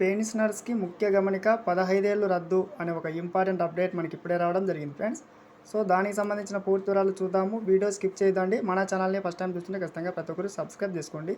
పెన్షనర్స్కి ముఖ్య గమనిక పదహైదేళ్ళు రద్దు అనే ఒక ఇంపార్టెంట్ అప్డేట్ మనకి ఇప్పుడే రావడం జరిగింది ఫ్రెండ్స్. సో దానికి సంబంధించిన పూర్తి వివరాలు చూద్దాము. వీడియో స్కిప్ చేయదండి మన ఛానల్ని ఫస్ట్ టైం చూస్తుంటే ఖచ్చితంగా ప్రతి ఒక్కరు సబ్స్క్రైబ్ చేసుకోండి.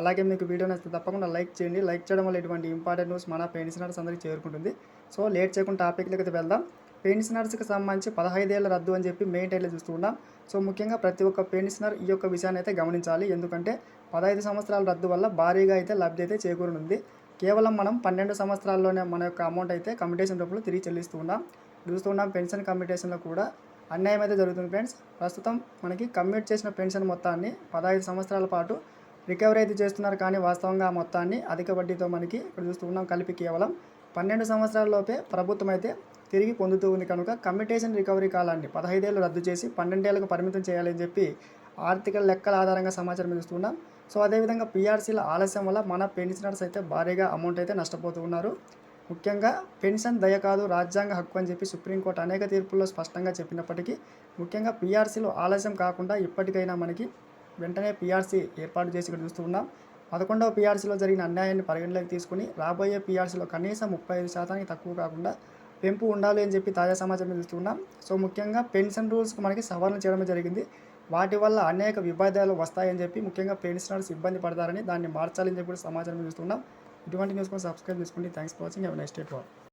అలాగే మీకు వీడియో నచ్చితే తప్పకుండా లైక్ చేయండి. లైక్ చేయడం వల్ల ఇటువంటి ఇంపార్టెంట్ న్యూస్ మన పెన్షనర్స్ అందరికీ చేరుకుంటుంది. సో లేట్ చేయకుండా టాపిక్లకి అయితే వెళ్దాం. పెన్షనర్స్కి సంబంధించి పదహైదేళ్ళ రద్దు అని చెప్పి మెయిన్ టైటిల్ చూస్తూ ఉన్నాం. సో ముఖ్యంగా ప్రతి ఒక్క పెన్షనర్ ఈ యొక్క విషయాన్ని అయితే గమనించాలి. ఎందుకంటే పదహైదు సంవత్సరాల రద్దు వల్ల భారీగా అయితే లబ్ధి అయితే చేకూరనుంది. కేవలం మనం పన్నెండు సంవత్సరాల్లోనే మన యొక్క అమౌంట్ అయితే కమిటేషన్ రూపంలో తిరిగి చెల్లిస్తూ ఉన్నాం. చూస్తున్నాం పెన్షన్ కమిటేషన్లో కూడా అన్యాయం అయితే జరుగుతుంది ఫ్రెండ్స్. ప్రస్తుతం మనకి కమ్యూట్ చేసిన పెన్షన్ మొత్తాన్ని పదహైదు సంవత్సరాల పాటు రికవరీ అయితే చేస్తున్నారు కానీ వాస్తవంగా ఆ మొత్తాన్ని అధిక వడ్డీతో మనకి ఇక్కడ చూస్తున్నాం కలిపి కేవలం పన్నెండు సంవత్సరాలలోపే ప్రభుత్వం అయితే తిరిగి పొందుతూ ఉంది. కనుక కమ్యూటేషన్ రికవరీ కాలాన్ని పదహైదేళ్ళు రద్దు చేసి పన్నెండేళ్ళకు పరిమితం చేయాలని చెప్పి ఆర్థిక లెక్కల ఆధారంగా సమాచారం చూస్తున్నాం సో అదేవిధంగా పీఆర్సీల ఆలస్యం వల్ల మన పెన్షనర్స్ అయితే భారీగా అమౌంట్ అయితే నష్టపోతూ ఉన్నారు. ముఖ్యంగా పెన్షన్ దయ కాదు రాజ్యాంగ హక్కు అని చెప్పి సుప్రీంకోర్టు అనేక తీర్పుల్లో స్పష్టంగా చెప్పినప్పటికీ ముఖ్యంగా పీఆర్సీలో ఆలస్యం కాకుండా ఇప్పటికైనా మనకి వెంటనే పీఆర్సీ ఏర్పాటు చేసి ఇక్కడ చూస్తూ ఉన్నాం. పదకొండవ పీఆర్సీలో జరిగిన అన్యాయాన్ని పరిగణలోకి తీసుకుని రాబోయే పీఆర్సీలో కనీసం ముప్పై ఐదు శాతానికి తక్కువ కాకుండా పెంపు ఉండాలి అని చెప్పి తాజా సమాచారం తెలుస్తున్నాం సో ముఖ్యంగా పెన్షన్ రూల్స్కి మనకి సవరణ చేయడం జరిగింది. వాటి వల్ల అనేక విభేదాలు వస్తాయని చెప్పి ముఖ్యంగా పెన్షనర్స్ ఇబ్బంది పడతారని దాన్ని మార్చాలని చెప్పి కూడా సమాచారం చూస్తున్నాం ఇటువంటి న్యూస్ కోసం సబ్స్క్రైబ్ చేసుకోండి. Thanks for watching have next day